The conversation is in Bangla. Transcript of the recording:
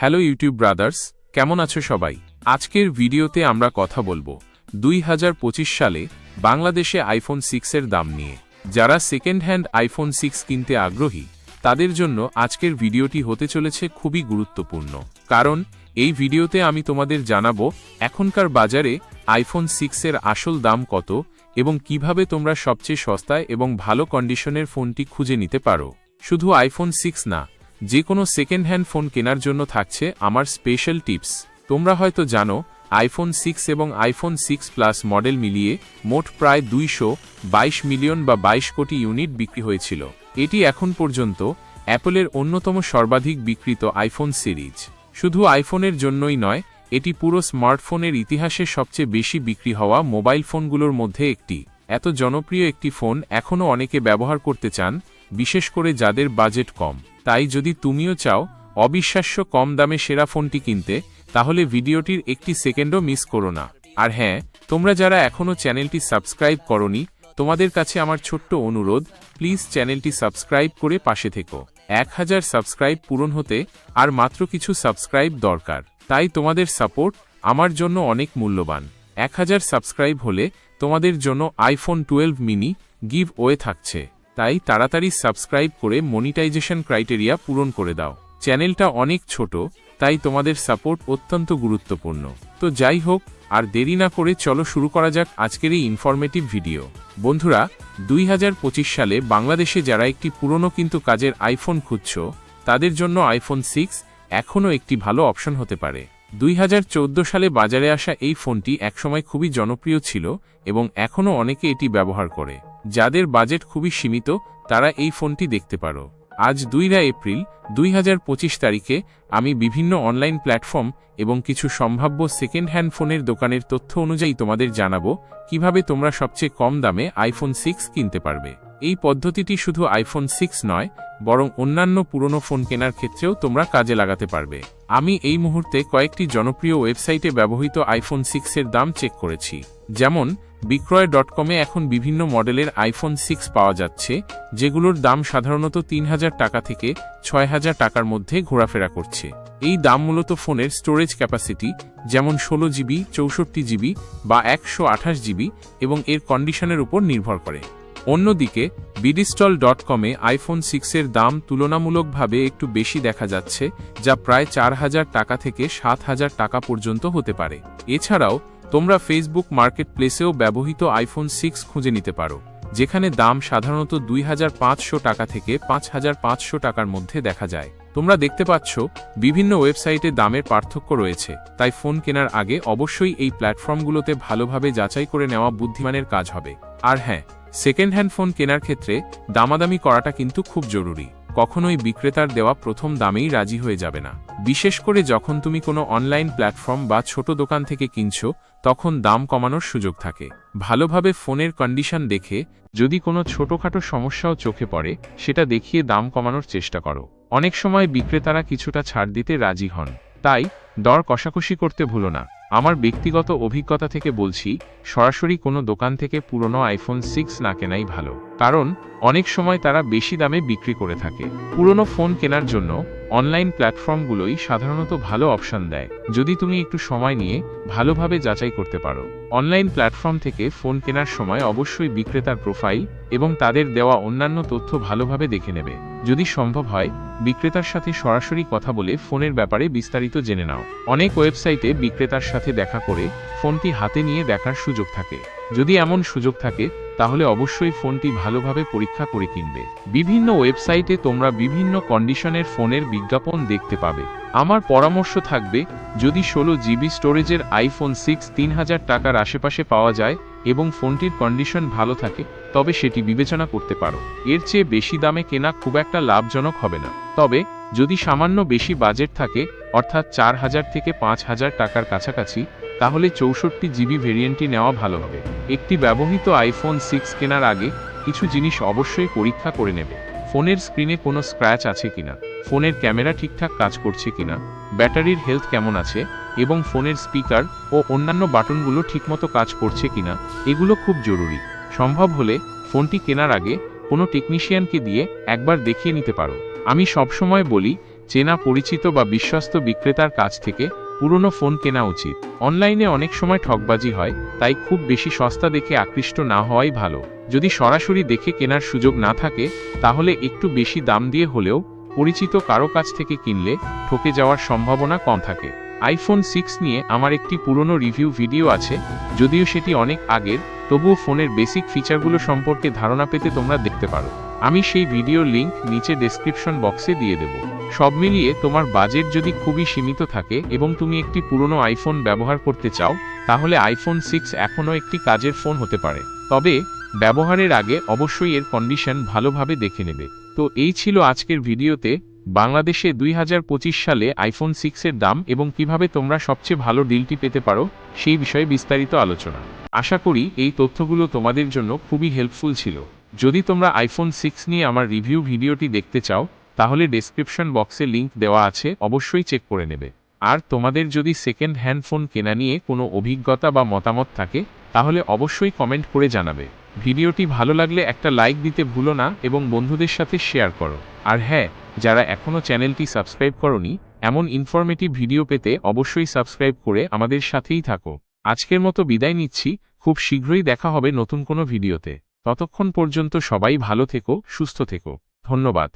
হ্যালো ইউটিউব ব্রাদার্স, কেমন আছো সবাই? আজকের ভিডিওতে আমরা কথা বলব দুই হাজার পঁচিশ সালে বাংলাদেশে আইফোন সিক্সের দাম নিয়ে। যারা সেকেন্ড হ্যান্ড আইফোন সিক্স কিনতে আগ্রহী, তাদের জন্য আজকের ভিডিওটি হতে চলেছে খুবই গুরুত্বপূর্ণ। কারণ, এই ভিডিওতে আমি তোমাদের জানাব এখনকার বাজারে আইফোন সিক্সের আসল দাম কত এবং কীভাবে তোমরা সবচেয়ে সস্তায় এবং ভালো কন্ডিশনের ফোনটি খুঁজে নিতে পারো। শুধু আইফোন সিক্স না যে কোনো সেকেন্ড হ্যান্ড ফোন কেনার জন্য থাকছে আমার স্পেশাল টিপস তোমরা হয়তো জানো আইফোন সিক্স এবং আইফোন সিক্স প্লাস মডেল মিলিয়ে মোট প্রায় দুইশো বাইশ মিলিয়ন বা বাইশ কোটি ইউনিট বিক্রি হয়েছিল। এটি এখন পর্যন্ত অ্যাপলের অন্যতম সর্বাধিক বিক্রিত আইফোন সিরিজ শুধু আইফোনের জন্যই নয়, এটি পুরো স্মার্টফোনের ইতিহাসে সবচেয়ে বেশি বিক্রি হওয়া মোবাইল ফোনগুলোর মধ্যে একটি। এত জনপ্রিয় একটি ফোন এখনও অনেকে ব্যবহার করতে চান, বিশেষ করে যাদের বাজেট কম। তাই যদি তুমিও চাও অবিশ্বাস্য কম দামে সেরা ফোনটি কিনতে, তাহলে ভিডিওটির একটি সেকেন্ডও মিস করো না। আর হ্যাঁ তোমরা যারা এখনও চ্যানেলটি সাবস্ক্রাইব করনি, তোমাদের কাছে আমার ছোট্ট অনুরোধ, প্লিজ চ্যানেলটি সাবস্ক্রাইব করে পাশে থেকো। এক হাজার সাবস্ক্রাইব পূরণ হতে আর মাত্র কিছু সাবস্ক্রাইব দরকার। তাই তোমাদের সাপোর্ট আমার জন্য অনেক মূল্যবান। এক হাজার সাবস্ক্রাইব হলে তোমাদের জন্য iPhone twelve mini giveaway থাকছে। তাই তাড়াতাড়ি সাবস্ক্রাইব করে মনিটাইজেশন ক্রাইটেরিয়া পূরণ করে দাও। চ্যানেলটা অনেক ছোট, তাই তোমাদের সাপোর্ট অত্যন্ত গুরুত্বপূর্ণ। তো যাই হোক, আর দেরি না করে চলো শুরু করা যাক আজকের এই ইনফরমেটিভ ভিডিও বন্ধুরা, দুই হাজার পঁচিশ সালে বাংলাদেশে যারা একটি পুরনো কিন্তু কাজের আইফোন খুঁজছ, তাদের জন্য আইফোন সিক্স এখনও একটি ভালো অপশন হতে পারে। দুই হাজার চৌদ্দ সালে বাজারে আসা এই ফোনটি একসময় খুবই জনপ্রিয় ছিল এবং এখনও অনেকে এটি ব্যবহার করে। যাদের বাজেট খুবই সীমিত, তারা এই ফোনটি দেখতে পারো। আজ দুইরা এপ্রিল দুই হাজার পঁচিশ তারিখে আমি বিভিন্ন অনলাইন প্ল্যাটফর্ম এবং কিছু সম্ভাব্য সেকেন্ড হ্যান্ড ফোনের দোকানের তথ্য অনুযায়ী তোমাদের জানাব, কীভাবে তোমরা সবচেয়ে কম দামে আইফোন সিক্স কিনতে পারবে। এই পদ্ধতিটি শুধু আইফোন সিক্স নয়, বরং অন্যান্য পুরনো ফোন কেনার ক্ষেত্রেও তোমরা কাজে লাগাতে পারবে। আমি এই মুহূর্তে কয়েকটি জনপ্রিয় ওয়েবসাইটে ব্যবহৃত আইফোন সিক্সের দাম চেক করেছি, যেমন বিক্রয় ডট কমে এখন বিভিন্ন মডেলের আইফোন সিক্স পাওয়া যাচ্ছে, যেগুলোর দাম সাধারণত তিন হাজার টাকা থেকে ছয় হাজার টাকার মধ্যে ঘোরাফেরা করছে। এই দাম মূলত ফোনের স্টোরেজ ক্যাপাসিটি, যেমন ষোলো জিবি, চৌষট্টি জিবি বা একশো আঠাশ জিবি এবং এর কন্ডিশনের উপর নির্ভর করে। অন্যদিকে, বিডিস্টল ডট কমে আইফোন সিক্সের দাম তুলনামূলকভাবে একটু বেশি দেখা যাচ্ছে, যা প্রায় চার হাজার টাকা থেকে সাত হাজার টাকা পর্যন্ত হতে পারে। এছাড়াও তোমরা ফেসবুক মার্কেট প্লেসেও ব্যবহৃত আইফোন সিক্স খুঁজে নিতে পারো, যেখানে দাম সাধারণত দুই হাজার পাঁচশো টাকা থেকে পাঁচ হাজার পাঁচশো টাকার মধ্যে দেখা যায়। তোমরা দেখতে পাচ্ছ, বিভিন্ন ওয়েবসাইটে দামের পার্থক্য রয়েছে, তাই ফোন কেনার আগে অবশ্যই এই প্ল্যাটফর্মগুলোতে ভালোভাবে যাচাই করে নেওয়া বুদ্ধিমানের কাজ হবে। আর হ্যাঁ সেকেন্ড হ্যান্ড ফোন কেনার ক্ষেত্রে দামাদামি করাটা কিন্তু খুব জরুরি। কখনোই বিক্রেতার দেওয়া প্রথম দামেই রাজি হয়ে যাবে না। বিশেষ করে যখন তুমি কোনো অনলাইন প্ল্যাটফর্ম বা ছোট দোকান থেকে কিনছো, তখন দাম কমানোর সুযোগ থাকে। ভালোভাবে ফোনের কন্ডিশন দেখে, যদি কোনো ছোটখাটো সমস্যাও চোখে পড়ে, সেটা দেখিয়ে দাম কমানোর চেষ্টা করো। অনেক সময় বিক্রেতারা কিছুটা ছাড় দিতে রাজি হন। তাই, দর কষাকষি করতে ভুলো না। আমার ব্যক্তিগত অভিজ্ঞতা থেকে বলছি, সরাসরি কোনো দোকান থেকে পুরনো আইফোন সিক্স না কেনাই ভালো। কারণ, অনেক সময় তারা বেশি দামে বিক্রি করে থাকে। পুরনো ফোন কেনার জন্য অনলাইন প্ল্যাটফর্মগুলোই সাধারণত ভালো অপশন দেয়, যদি তুমি একটু সময় নিয়ে ভালোভাবে যাচাই করতে পারো। অনলাইন প্ল্যাটফর্ম থেকে ফোন কেনার সময় অবশ্যই বিক্রেতার প্রোফাইল এবং তাদের দেওয়া অন্যান্য তথ্য ভালোভাবে দেখে নেবে। যদি সম্ভব হয়, বিক্রেতার সাথে সরাসরি কথা বলে ফোনের ব্যাপারে বিস্তারিত জেনে নাও। অনেক ওয়েবসাইটে বিক্রেতার সাথে দেখা করে ফোনটি হাতে নিয়ে দেখার সুযোগ থাকে। যদি এমন সুযোগ থাকে, তাহলে অবশ্যই ফোনটি ভালোভাবে পরীক্ষা করে কিনবে। বিভিন্ন ওয়েবসাইটে তোমরা বিভিন্ন কন্ডিশনের ফোনের বিজ্ঞাপন দেখতে পাবে। আমার পরামর্শ থাকবে, যদি ষোলো জিবি স্টোরেজের আইফোন সিক্স তিন হাজার টাকার আশেপাশে পাওয়া যায় এবং ফোনটির কন্ডিশন ভালো থাকে, তবে সেটি বিবেচনা করতে পারো। এর চেয়ে বেশি দামে কেনা খুব একটা লাভজনক হবে না। তবে, যদি সামান্য বেশি বাজেট থাকে, অর্থাৎ চার হাজার থেকে পাঁচ হাজার টাকার কাছাকাছি, তাহলে চৌষট্টি জিবি ভেরিয়েন্টটি নেওয়া ভালো হবে। একটি ব্যবহৃত আইফোন সিক্স কেনার আগে, কিছু জিনিস অবশ্যই পরীক্ষা করে নেবে। ফোনের স্ক্রিনে কোনো স্ক্র্যাচ আছে কিনা? ফোনের ক্যামেরা ঠিকঠাক কাজ করছে কিনা? ব্যাটারির হেলথ কেমন আছে? এবং ফোনের স্পিকার ও অন্যান্য বাটনগুলো ঠিকমতো কাজ করছে কিনা, এগুলো খুব জরুরি। সম্ভব হলে ফোনটি কেনার আগে কোনো টেকনিশিয়ানকে দিয়ে একবার দেখিয়ে নিতে পারো। আমি সবসময় বলি, চেনা, পরিচিত বা বিশ্বস্ত বিক্রেতার কাছ থেকে পুরনো ফোন কেনা উচিত। অনলাইনে অনেক সময় ঠকবাজি হয়, তাই খুব বেশি সস্তা দেখে আকৃষ্ট না হওয়াই ভালো। যদি সরাসরি দেখে কেনার সুযোগ না থাকে, তাহলে একটু বেশি দাম দিয়ে হলেও পরিচিত কারও কাছ থেকে কিনলে ঠকে যাওয়ার সম্ভাবনা কম থাকে। আইফোন সিক্স নিয়ে আমার একটি পুরনো রিভিউ ভিডিও আছে, যদিও সেটি অনেক আগের, তবুও ফোনের বেসিক ফিচারগুলো সম্পর্কে ধারণা পেতে তোমরা দেখতে পারো। আমি সেই ভিডিওর লিংক নিচে ডেসক্রিপশন বক্সে দিয়ে দেব। সব মিলিয়ে তোমার বাজেট যদি খুবই সীমিত থাকে এবং তুমি একটি পুরনো আইফোন ব্যবহার করতে চাও, তাহলে আইফোন সিক্স এখনও একটি কাজের ফোন হতে পারে। তবে, ব্যবহারের আগে অবশ্যই এর কন্ডিশন ভালোভাবে দেখে নেবে। তো এই ছিল আজকের ভিডিওতে বাংলাদেশে দুই হাজার পঁচিশ সালে আইফোন সিক্সের দাম এবং কীভাবে তোমরা সবচেয়ে ভালো ডিলটি পেতে পারো, সেই বিষয়ে বিস্তারিত আলোচনা। আশা করি এই তথ্যগুলো তোমাদের জন্য খুবই হেল্পফুল ছিল। যদি তোমরা আইফোন সিক্স নিয়ে আমার রিভিউ ভিডিওটি দেখতে চাও, তাহলে ডেসক্রিপশন বক্সে লিংক দেওয়া আছে, অবশ্যই চেক করে নেবে। আর তোমাদের যদি সেকেন্ড হ্যান্ড ফোন কেনা নিয়ে কোনো অভিজ্ঞতা বা মতামত থাকে, তাহলে অবশ্যই কমেন্ট করে জানাবে। ভিডিওটি ভালো লাগলে একটা লাইক দিতে ভুলো না এবং বন্ধুদের সাথে শেয়ার করো। আর হ্যাঁ যারা এখনও চ্যানেলটি সাবস্ক্রাইব করনি, এমন ইনফরমেটিভ ভিডিও পেতে অবশ্যই সাবস্ক্রাইব করে আমাদের সাথেই থাকো। আজকের মতো বিদায় নিচ্ছি, খুব শীঘ্রই দেখা হবে নতুন কোনো ভিডিওতে ততক্ষণ পর্যন্ত সবাই ভালো থেকো, সুস্থ থেকো। ধন্যবাদ।